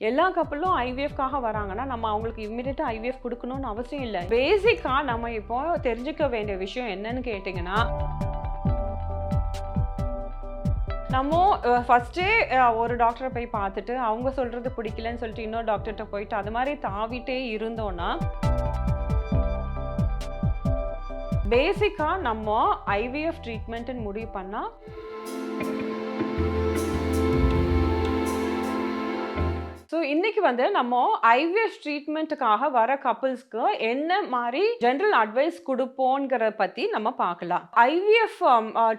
எல்லா கப்பலும் ஐவிஎஃப்காக வராங்கன்னா நம்ம அவங்களுக்கு இம்மிடியட்டாக ஐவிஎஃப் கொடுக்கணும்னு அவசியம் இல்லை. பேசிக்காக நம்ம இப்போ தெரிஞ்சுக்க வேண்டிய விஷயம் என்னன்னு கேட்டிங்கன்னா நம்ம ஃபஸ்ட்டே ஒரு டாக்டரை போய் பார்த்துட்டு அவங்க சொல்கிறது பிடிக்கலன்னு சொல்லிட்டு இன்னொரு டாக்டர்கிட்ட போயிட்டு அது மாதிரி தாவிட்டே இருந்தோன்னா பேசிக்காக நம்ம ஐவிஎஃப் ட்ரீட்மெண்ட்டுன்னு முடிவு பண்ணால் ஸோ இன்னைக்கு வந்து நம்ம ஐவிஎஃப் ட்ரீட்மெண்ட்டுக்காக வர கப்புள்ஸ்க்கு என்ன மாதிரி ஜென்ரல் அட்வைஸ் கொடுப்போங்கிற பற்றி நம்ம பார்க்கலாம். ஐவிஎஃப்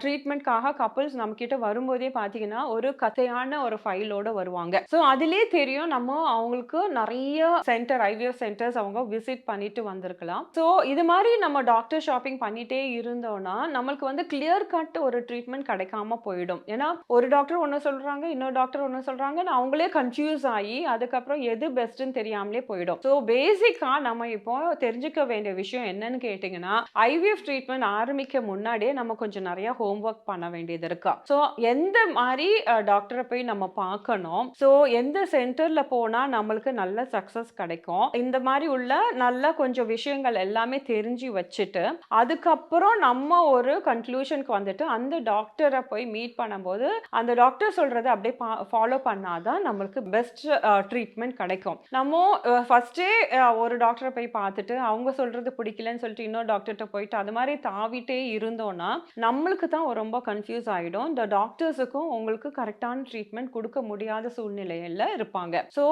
ட்ரீட்மெண்ட்காக கப்புள்ஸ் நம்ம கிட்ட வரும்போதே பார்த்தீங்கன்னா ஒரு கதையான ஒரு ஃபைலோட வருவாங்க. ஸோ அதிலே தெரியும் நம்ம அவங்களுக்கு நிறைய சென்டர் ஐவிஎஃப் சென்டர்ஸ் அவங்க விசிட் பண்ணிட்டு வந்திருக்கலாம். ஸோ இது மாதிரி நம்ம டாக்டர் ஷாப்பிங் பண்ணிட்டே இருந்தோம்னா நம்மளுக்கு வந்து கிளியர் கட் ஒரு ட்ரீட்மெண்ட் கிடைக்காம போயிடும். ஏன்னா ஒரு டாக்டர் ஒன்று சொல்றாங்க இன்னொரு டாக்டர் ஒன்று சொல்றாங்க அவங்களே கன்ஃபியூஸ் ஆகி அதுக்கப்புறம் எது பெஸ்ட்னு தெரியாமலே போயிடும். ஸோ பேசிக்கா நம்ம இப்போ தெரிஞ்சுக்க வேண்டிய விஷயம் என்னன்னு கேட்டிங்கன்னா ஐவிஎஃப் ட்ரீட்மெண்ட் ஆரம்பிக்க முன்னாடியே நம்ம கொஞ்சம் நிறைய ஹோம்ஒர்க் பண்ண வேண்டியது இருக்கா? ஸோ எந்த மாதிரி டாக்டரை போய் நம்ம பார்க்கணும்? ஸோ எந்த சென்டர்ல போனா நம்மளுக்கு நல்ல சக்சஸ் கிடைக்கும்? இந்த மாதிரி உள்ள நல்ல கொஞ்சம் விஷயங்கள் எல்லாமே தெரிஞ்சு வச்சுட்டு அதுக்கப்புறம் நம்ம ஒரு கன்க்ளூஷனுக்கு வந்துட்டு அந்த டாக்டரை போய் மீட் பண்ணும்போது அந்த டாக்டர் சொல்றதை அப்படியே ஃபாலோ பண்ணாதான் நம்மளுக்கு பெஸ்ட் ட்ரீட்மெண்ட் கிடைக்கும். நம்ம ஃபஸ்ட்டே ஒரு டாக்டரை போய் பார்த்துட்டு அவங்க சொல்கிறது பிடிக்கலன்னு சொல்லிட்டு இன்னொரு டாக்டர்கிட்ட போயிட்டு அது மாதிரி தாவிட்டே இருந்தோன்னா நம்மளுக்கு தான் ரொம்ப கன்ஃபியூஸ் ஆகிடும் இந்த டாக்டர்ஸுக்கும் உங்களுக்கு கரெக்டான ட்ரீட்மெண்ட் கொடுக்க முடியாத சூழ்நிலையில் இருப்பாங்க. ஸோ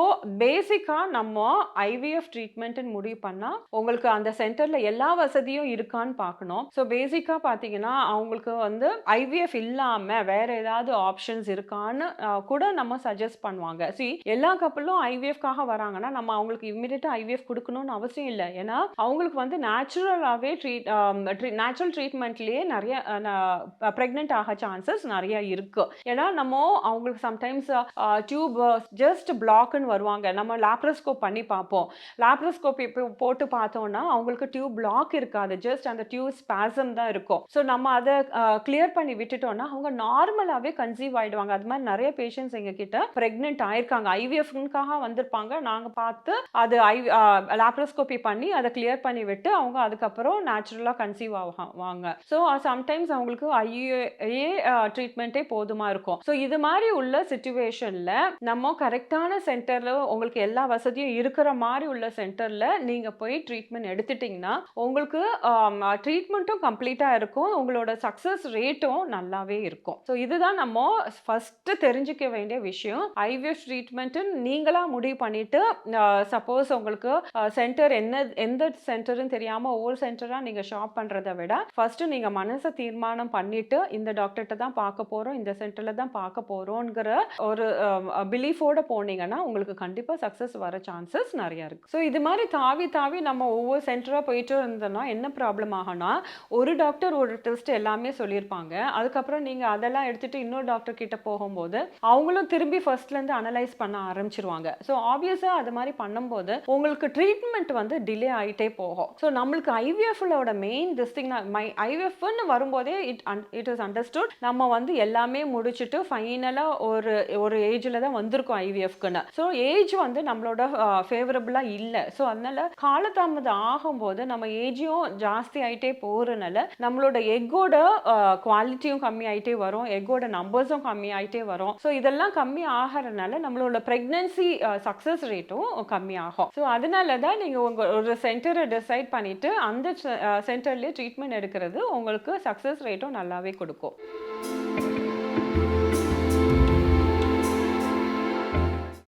பேசிக்காக நம்ம ஐவிஎஃப் ட்ரீட்மெண்ட்டுன்னு முடிவு பண்ணால் உங்களுக்கு அந்த சென்டரில் எல்லா வசதியும் இருக்கான்னு பார்க்கணும். ஸோ பேசிக்காக பார்த்தீங்கன்னா அவங்களுக்கு வந்து ஐவிஎஃப் இல்லாமல் வேறு ஏதாவது ஆப்ஷன்ஸ் இருக்கான்னு கூட நம்ம சஜஸ்ட் பண்ணுவாங்க. சி எல்லா கப்பலும் ஐவிஎஃப்காக வராங்கன்னா நம்ம அவங்களுக்கு இமீடியட்டாக ஐவிஎஃப் கொடுக்கணும்னு அவசியம் இல்லை. ஏன்னா அவங்களுக்கு வந்து நேச்சுரலாகவே ட்ரீட் நேச்சுரல் ட்ரீட்மெண்ட்லேயே நிறைய ப்ரெக்னென்ட் ஆக சான்சஸ் நிறைய இருக்கு. ஏன்னா நம்ம அவங்களுக்கு சம்டைம்ஸ் டியூப் ஜஸ்ட் பிளாக்னு வருவாங்க. நம்ம லேப்ரோஸ்கோப் பண்ணி பார்ப்போம். லேப்ரோஸ்கோப் இப்போ போட்டு பார்த்தோம்னா அவங்களுக்கு டியூப் பிளாக் இருக்காது. ஜஸ்ட் அந்த டியூப் ஸ்பாசம் தான் இருக்கும். ஸோ நம்ம அதை கிளியர் பண்ணி விட்டுட்டோம்னா அவங்க நார்மலாகவே கன்சீவ் ஆயிடுவாங்க. அது மாதிரி நிறைய பேஷண்ட்ஸ் எங்ககிட்ட ப்ரெக்னென்ட் ஆயிருக்காங்க. ஐவிஎஃப்காக வந்திருப்பாங்க. நாங்கள் பார்த்து அது ஐ லாப்ரோஸ்கோபி பண்ணி அதை கிளியர் பண்ணி விட்டு அவங்க அதுக்கப்புறம் நேச்சுரலாக கன்சீவ் ஆவாங்க ஸோ சம்டைம்ஸ் அவங்களுக்கு ஐஏ ட்ரீட்மெண்ட்டே போதுமா இருக்கும். ஸோ இது மாதிரி உள்ள சுச்சுவேஷனில் நம்ம கரெக்டான சென்டரில் உங்களுக்கு எல்லா வசதியும் இருக்கிற மாதிரி உள்ள சென்டரில் நீங்கள் போய் ட்ரீட்மெண்ட் எடுத்துட்டிங்கன்னா உங்களுக்கு ட்ரீட்மெண்ட்டும் கம்ப்ளீட்டாக இருக்கும். உங்களோட சக்ஸஸ் ரேட்டும் நல்லாவே இருக்கும். ஸோ இதுதான் நம்ம ஃபஸ்ட்டு தெரிஞ்சுக்க வேண்டிய விஷயம். ஐவிஎஃப் ட்ரீட்மெண்ட்டு நீங்களாக முடிவு பண்ணிவிட்டு சப்போஸ் உங்களுக்கு சென்டர் என்ன எந்த சென்டர்னு தெரியாமல் ஒவ்வொரு சென்டராக நீங்கள் ஷாப் பண்ணுறதை விட ஃபஸ்ட்டு நீங்கள் மனசை தீர்மானம் பண்ணிவிட்டு இந்த டாக்டர்கிட்ட தான் பார்க்க போகிறோம் இந்த சென்டரில் தான் பார்க்க போகிறோங்கிற ஒரு பிலீஃபோட போனீங்கன்னா உங்களுக்கு கண்டிப்பாக சக்ஸஸ் வர சான்சஸ் நிறையா இருக்குது ஸோ இது மாதிரி தாவி தாவி நம்ம ஒவ்வொரு சென்டராக போயிட்டு இருந்தோம்னா என்ன ப்ராப்ளம் ஆகும்னா ஒரு டாக்டர் ஒரு டெஸ்ட் எல்லாமே சொல்லியிருப்பாங்க. அதுக்கப்புறம் நீங்கள் அதெல்லாம் எடுத்துகிட்டு இன்னொரு டாக்டர் கிட்ட போகும்போது அவங்களும் திரும்பி ஃபர்ஸ்ட்லேருந்து அனலைஸ் பண்ண ஆரம்பிச்சிருவாங்க. ஸோ ஆப்வியஸாக அது மாதிரி பண்ணும்போது உங்களுக்கு ட்ரீட்மெண்ட் வந்து டிலே ஆகிட்டே போகும். ஸோ நம்மளுக்கு ஐவிஎஃப்லோட மெயின் திஸ்டிங் மை ஐவிஎஃப்னு வரும்போதே இட் இட் இஸ் அண்டர்ஸ்டுட் நம்ம வந்து எல்லாமே முடிச்சுட்டு ஃபைனலாக ஒரு ஒரு ஏஜில் தான் வந்திருக்கோம் ஐவிஎஃப்க்குன்னு ஸோ ஏஜ் வந்து நம்மளோட ஃபேவரபுளாக இல்லை. ஸோ அதனால காலதாமதம் ஆகும்போது நம்ம ஏஜும் ஜாஸ்தி ஆகிட்டே போகிறனால நம்மளோட எக்கோட குவாலிட்டியும் கம்மி ஆகிட்டே வரும். எக்கோட நம்பர்ஸும் கம்மி ஆகிட்டே வரும். ஸோ இதெல்லாம் கம்மி ஆகிறதுனால நம்மளோட ப்ரெக்னென்சி சக்ஸஸ் ரேட்டும் கம்மியாகும். ஸோ அதனால தான் நீங்கள் உங்கள் ஒரு சென்டரை டிசைட் பண்ணிவிட்டு அந்த uh, சென்டர்லேயே ட்ரீட்மெண்ட் எடுக்கிறது உங்களுக்கு சக்ஸஸ் ரேட்டும் நல்லாவே கொடுக்கும்.